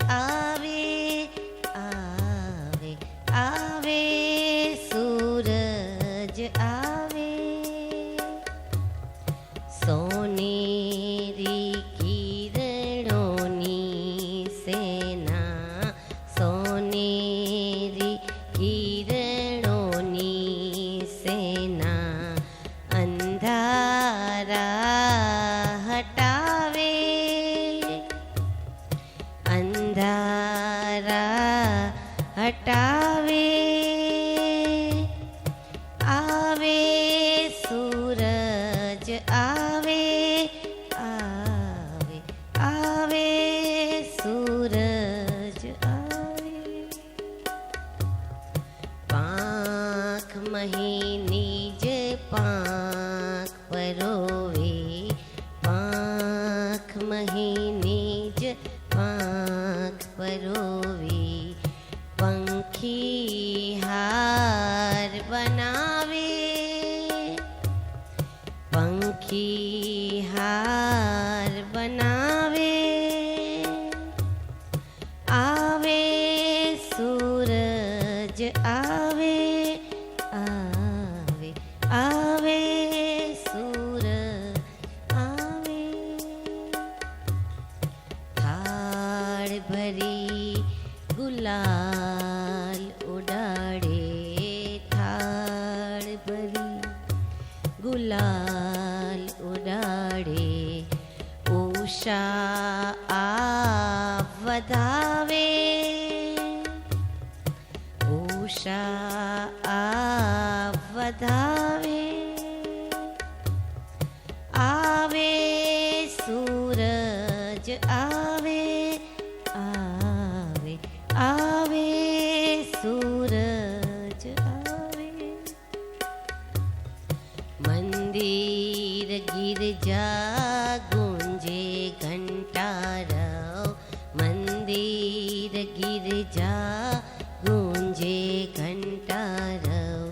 it up. हटावे, आवे सूरज, आवे आवे आवे सूरज, आवे। पाँख महीनी ज पाख परोवे, पाख महीनी ज पाँख परोवे। सखी हार बनावे। पंखी हार बनावे। आवे, सूरज आवे आवे आवे, सूरज आवे। हार भरी ગુલાલ ઉડાડે થાળ ભરી. ગુલાલ ઉડાડે ઉષા આ વધાવે. ઉષા मंदिर गिरजा गूंजे घंटाराव मंदिर गिरजा गूंजे घंटाराव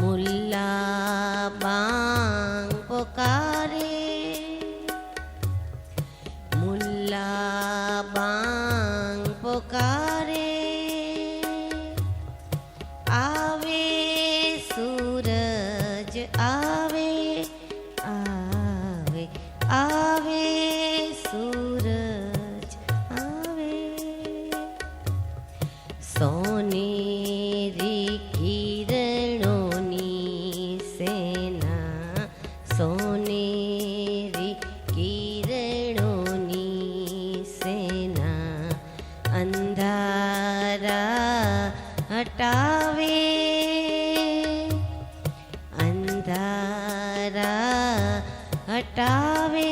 मुल्ला बांग पुकारे मुल्ला बांग पुकारे સોનેરી કિરણોની સેના સોનેરી કિરણોની સેના અંધારા હટાવે અંધારા હટાવે